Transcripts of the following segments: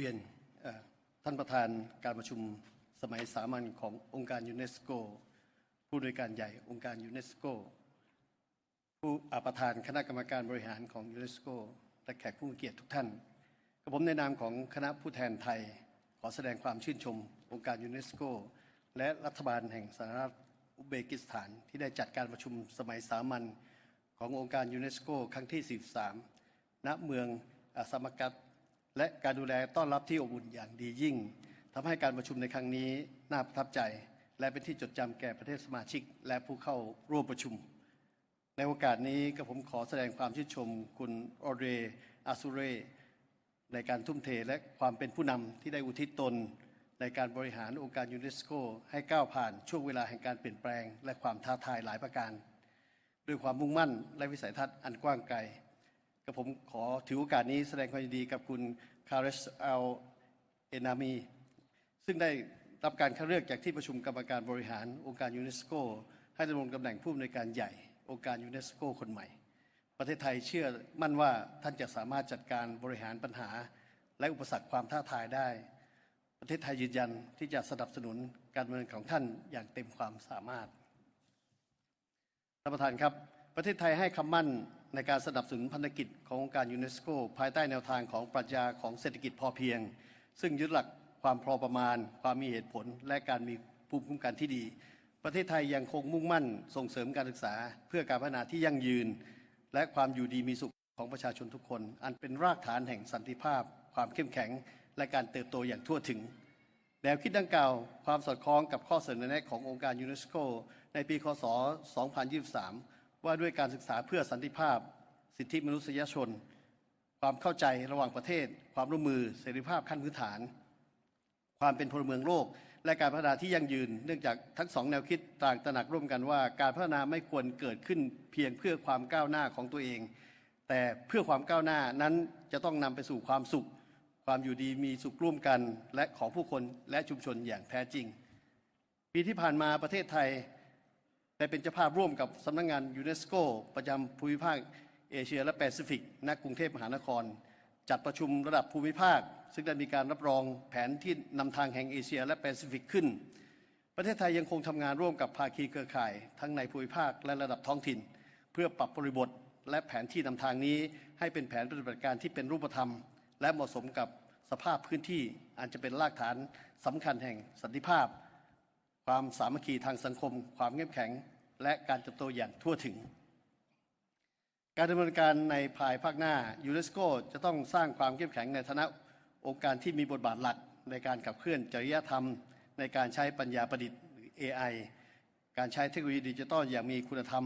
เรียนท่านประธานการประชุมสมัยสามัญขององค์การยูเนสโก ผู้โดยการใหญ่องค์การยูเนสโก ผู้อประธานคณะกรรมการบริหารของยูเนสโก และแขกผู้มีเกียรติทุกท่านกับผมในนามของคณะผู้แทนไทย ขอแสดงความชื่นชม องค์การยูเนสโก และรัฐบาลแห่งสหรัฐอุเบกิสถานที่ได้จัดการประชุมสมัยสามัญขององค์การยูเนสโก ครั้งที่ 43 ณ เมืองสมักัต และการดูแลต้อนรับที่อบอุ่นอย่างดียิ่งทำให้การประชุมในครั้งนี้น่าประทับใจ และเป็นที่จดจำแก่ประเทศสมาชิก และผู้เข้าร่วมประชุม ในโอกาสนี้ก็ผมขอแสดงความชื่นชมคุณออเรอาซูเรในการทุ่มเทและความเป็นผู้นำที่ได้อุทิศตน ในการบริหารองค์การยูเนสโกให้ก้าวผ่านช่วงเวลาแห่งการเปลี่ยนแปลง และความท้าทายหลายประการ ด้วยความมุ่งมั่นและวิสัยทัศน์อันกว้างไกล กับผมขอถือโอกาสนี้แสดงความยินดีกับคุณคาร์เรสเอลเอนามี ซึ่งได้รับการคัดเลือกจากที่ประชุมกรรมการบริหารองค์การยูเนสโก ให้ดำรงตำแหน่งผู้อำนวยการใหญ่ องค์การยูเนสโก คนใหม่ ประเทศไทยเชื่อมั่นว่าท่านจะสามารถจัดการบริหารปัญหา และอุปสรรคความท้าทายได้ ประเทศไทยยืนยันที่จะสนับสนุนการดำเนินของท่านอย่างเต็มความสามารถท่านประธานครับ ประเทศไทยให้คำมั่น ในการสนับสนุนพันธกิจขององค์การยูเนสโกภายใต้แนวทางของปรัชญาของเศรษฐกิจพอเพียง ซึ่งยึดหลักความพอประมาณ ความมีเหตุผล และการมีภูมิคุ้มกันที่ดี ประเทศไทยยังคงมุ่งมั่นส่งเสริมการศึกษา เพื่อการพัฒนาที่ยั่งยืน และความอยู่ดีมีสุขของประชาชนทุกคน อันเป็นรากฐานแห่งสันติภาพ ความเข้มแข็ง และการเติบโตอย่างทั่วถึงแนวคิดดังกล่าวความสอดคล้องกับข้อเสนอแนะขององค์การยูเนสโกในปีคศ 2023 ว่าด้วยการศึกษาเพื่อสันติภาพ สิทธิมนุษยชน ความเข้าใจระหว่างประเทศ ความร่วมมือเสรีภาพขั้นพื้นฐาน ความเป็นพลเมืองโลก และการพัฒนาที่ยั่งยืน เนื่องจากทั้งสองแนวคิดต่างตระหนักร่วมกันว่า การพัฒนาไม่ควรเกิดขึ้นเพียงเพื่อความก้าวหน้าของตัวเอง แต่เพื่อความก้าวหน้านั้นจะต้องนำไปสู่ความสุข ความอยู่ดีมีสุขร่วมกัน และของผู้คนและชุมชนอย่างแท้จริง ปีที่ผ่านมาประเทศไทย ได้เป็นเจ้าภาพร่วมกับสำนักงงานยูเนสโกประจำภูมิภาคเอเชียและแปซิฟิกณกรุงเทพมหานคร จัดประชุมระดับภูมิภาค ซึ่งได้มีการรับรองแผนที่นำทางแห่งเอเชียและแปซิฟิกขึ้น ประเทศไทยยังคงทำงานร่วมกับภาคีเครือข่าย ทั้งในภูมิภาคและระดับท้องถิ่น เพื่อปรับบริบท และแผนที่นำทางนี้ ให้เป็นแผนปฏิบัติการที่เป็นรูปธรรม และเหมาะสมกับสภาพพื้นที่อันจะเป็นรากฐานสำคัญแห่งสันติภาพ ความสามัคคีทางสังคม ความเข้มแข็ง และการเติบโตอย่างทั่วถึง การดำเนินการในภายภาคหน้ายูเนสโกจะต้องสร้างความเข้มแข็งในฐานะองค์การที่มีบทบาทหลักในการขับเคลื่อนจริยธรรม ในการใช้ปัญญาประดิษฐ์หรือ AI การใช้เทคโนโลยีดิจิทัลอย่างมีคุณธรรม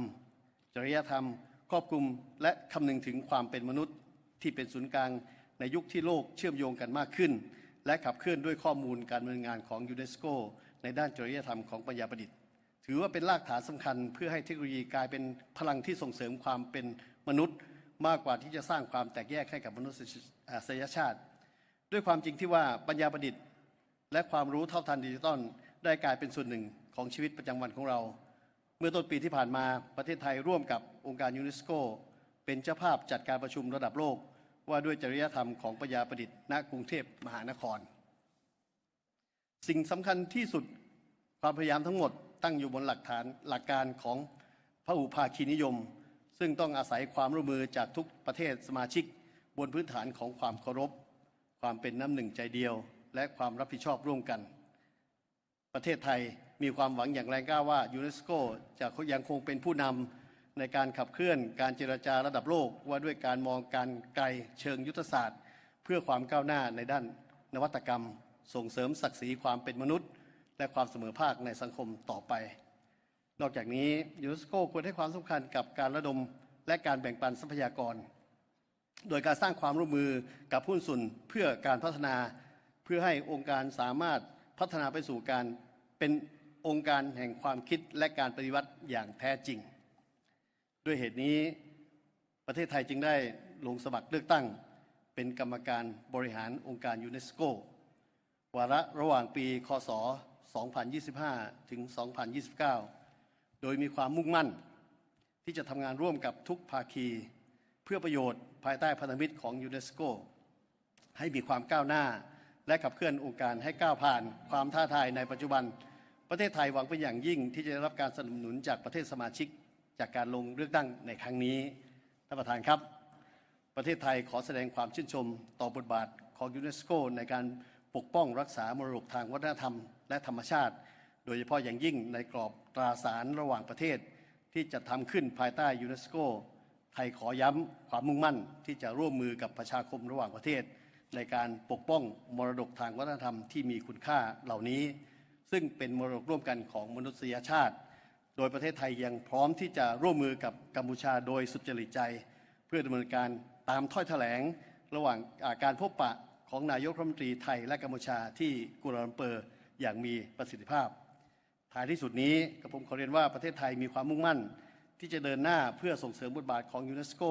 จริยธรรม ครอบคลุมและคำนึงถึงความเป็นมนุษย์ที่เป็นศูนย์กลางในยุคที่โลกเชื่อมโยงกันมากขึ้น และขับเคลื่อนด้วยข้อมูลการดำเนินงานของยูเนสโก ในด้านจริยธรรมของปัญญาประดิษฐ์ ถือว่าเป็นรากฐานสำคัญ เพื่อให้เทคโนโลยีกลายเป็นพลังที่ส่งเสริมความเป็นมนุษย์ มากกว่าที่จะสร้างความแตกแยกให้กับมนุษยชาติ ด้วยความจริงที่ว่าปัญญาประดิษฐ์ และความรู้เท่าทันดิจิตอลได้กลายเป็นส่วนหนึ่งของชีวิตประจำวันของเรา เมื่อต้นปีที่ผ่านมาประเทศไทยร่วมกับองค์การยูเนสโกเป็นเจ้าภาพจัดการประชุมระดับโลก ว่าด้วยจริยธรรมของปัญญาประดิษฐ์ณกรุงเทพมหานคร สิ่งสำคัญที่สุดความพยายามทั้งหมดตั้งอยู่บนหลักฐานหลักการของพระอุภาคีนิยม ซึ่งต้องอาศัยความร่วมมือจากทุกประเทศสมาชิก บนพื้นฐานของความเคารพ ความเป็นน้ำหนึ่งใจเดียว และความรับผิดชอบร่วมกัน ประเทศไทยมีความหวังอย่างแรงกล้าว่ายูเนสโกจะยังคงเป็นผู้นำในการขับเคลื่อนการเจรจาระดับโลกว่าด้วยการมองการไกลเชิงยุทธศาสตร์ เพื่อความก้าวหน้าในด้านนวัตกรรม ส่งเสริมศักดิ์ศรีความเป็นมนุษย์ และความเสมอภาคในสังคมต่อไป นอกจากนี้ยูเนสโกควรให้ความสำคัญกับการระดมและการแบ่งปันทรัพยากร โดยการสร้างความร่วมมือกับหุ้นส่วนเพื่อการพัฒนา เพื่อให้องค์การสามารถพัฒนาไปสู่การเป็นองค์การแห่งความคิดและการปฏิวัติอย่างแท้จริง ด้วยเหตุนี้ประเทศไทยจึงได้ลงสมัครเลือกตั้ง เป็นกรรมการบริหารองค์การยูเนสโก วาระระหว่างปี คศ 2025 ถึง 2029 โดยมีความมุ่งมั่น ที่จะทำงานร่วมกับทุกภาคี เพื่อประโยชน์ภายใต้พันธมิตรของยูเนสโก ให้มีความก้าวหน้า และขับเคลื่อนองค์การให้ก้าวผ่านความท้าทายในปัจจุบัน ประเทศไทยหวังเป็นอย่างยิ่งที่จะได้รับการสนับสนุนจากประเทศสมาชิก จากการลงเลือกตั้งในครั้งนี้ท่านประธานครับ ประเทศไทยขอแสดงความชื่นชมต่อบทบาทของยูเนสโกในการ ปกป้องรักษามรดกทางวัฒนธรรม และธรรมชาติ โดยเฉพาะอย่างยิ่งในกรอบตราสารระหว่างประเทศ ที่จะทำขึ้นภายใต้ยูเนสโก ไทยขอย้ำความมุ่งมั่นที่จะร่วมมือกับประชาคมระหว่างประเทศ ในการปกป้องมรดกทางวัฒนธรรมที่มีคุณค่าเหล่านี้ ซึ่งเป็นมรดกร่วมกันของมนุษยชาติ โดยประเทศไทยยังพร้อมที่จะร่วมมือกับกัมพูชาโดยสุจริตใจ เพื่อดำเนินการตามถ้อยแถลงระหว่างาการพบปะ ของนายกรัฐมนตรีไทยและกัมพูชาที่กัวลาลัมเปอร์อย่างมีประสิทธิภาพ ท้ายที่สุดนี้กับผมขอเรียนว่าประเทศไทยมีความมุ่งมั่น ที่จะเดินหน้าเพื่อส่งเสริมบทบาทของยูเนสโก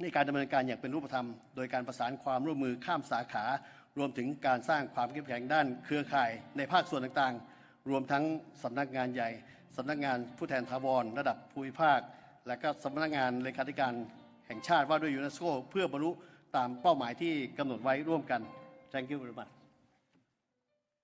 ในการดำเนินการอย่างเป็นรูปธรรม โดยการประสานความร่วมมือข้ามสาขารวมถึงการสร้างความเข้มแข็งด้านเครือข่ายในภาคส่วนต่างๆ รวมทั้งสำนักงานใหญ่สำนักงานผู้แทนทาวรระดับภูมิภาค และก็สำนักงานเลขาธิการแห่งชาติว่าด้วยยูเนสโกเพื่อบรรลุ ตามเป้าหมายที่กำหนดไว้ร่วมกัน Thank you very much